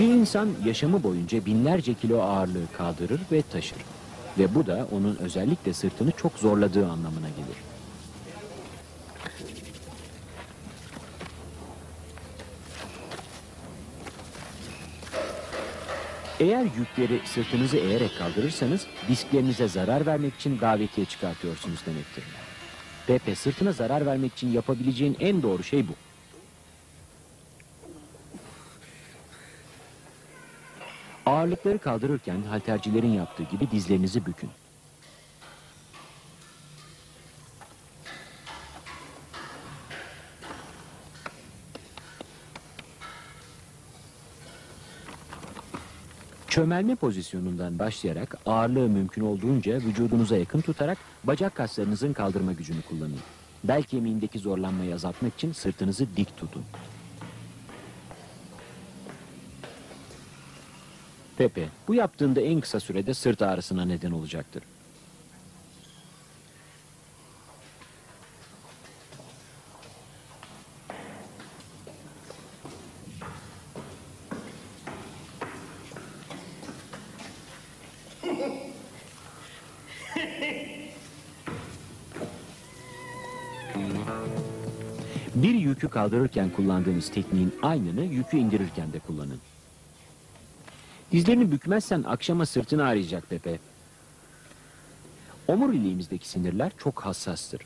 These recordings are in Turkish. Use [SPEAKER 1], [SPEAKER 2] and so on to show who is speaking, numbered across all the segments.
[SPEAKER 1] Bir insan yaşamı boyunca binlerce kilo ağırlığı kaldırır ve taşır. Ve bu da onun özellikle sırtını çok zorladığı anlamına gelir. Eğer yükleri sırtınızı eğerek kaldırırsanız disklerinize zarar vermek için davetiye çıkartıyorsunuz demektir. Pepe sırtına zarar vermek için yapabileceğin en doğru şey bu. Ağırlıkları kaldırırken haltercilerin yaptığı gibi dizlerinizi bükün. Çömelme pozisyonundan başlayarak ağırlığı mümkün olduğunca vücudunuza yakın tutarak bacak kaslarınızın kaldırma gücünü kullanın. Bel kemiğindeki zorlanmayı azaltmak için sırtınızı dik tutun. Pepe, bu yaptığında en kısa sürede sırt ağrısına neden olacaktır. Bir yükü kaldırırken kullandığınız tekniğin aynını yükü indirirken de kullanın. Dizlerini bükmezsen akşama sırtını ağrıyacak Pepe. Omuriliğimizdeki sinirler çok hassastır.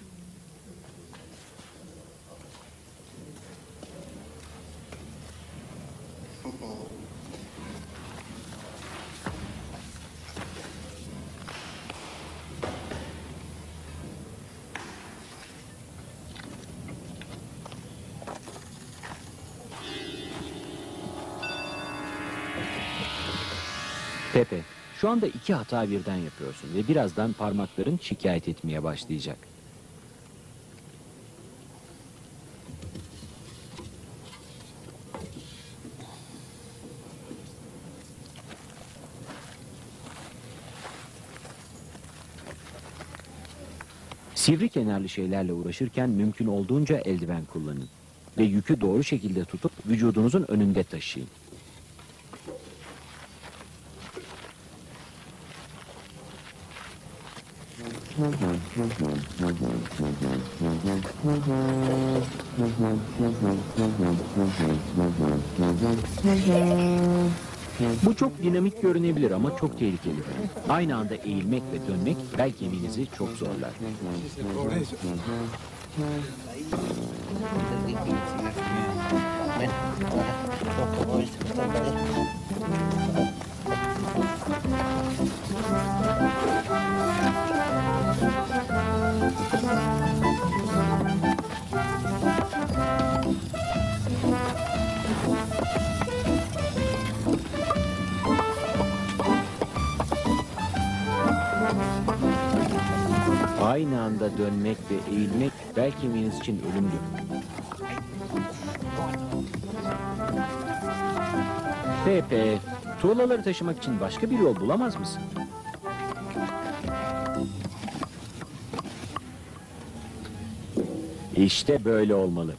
[SPEAKER 1] Pepe, şu anda iki hata birden yapıyorsun ve birazdan parmakların şikayet etmeye başlayacak. Sivri kenarlı şeylerle uğraşırken mümkün olduğunca eldiven kullanın. Ve yükü doğru şekilde tutup vücudunuzun önünde taşıyın. Bu çok dinamik görünebilir ama çok tehlikeli. Aynı anda eğilmek ve dönmek bel kemiğinizi çok zorlar. Aynı anda dönmek ve eğilmek bel kemiğiniz için ölümdür. Pepe, tuğlaları taşımak için başka bir yol bulamaz mısın? İşte böyle olmalı.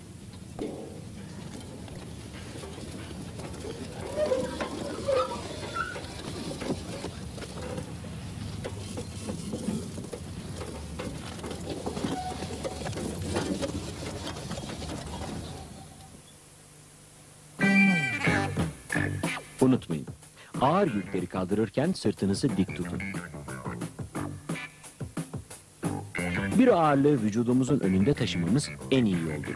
[SPEAKER 1] Unutmayın. Ağır yükleri kaldırırken sırtınızı dik tutun. Bir ağırlığı vücudumuzun önünde taşımamız en iyi yoldur.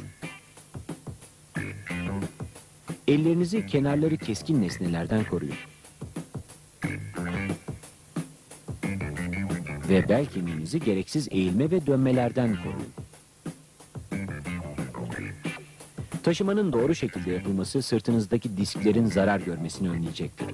[SPEAKER 1] Ellerinizi kenarları keskin nesnelerden koruyun. Ve bel kemiğinizi gereksiz eğilme ve dönmelerden koruyun. Taşımanın doğru şekilde yapılması sırtınızdaki disklerin zarar görmesini önleyecektir.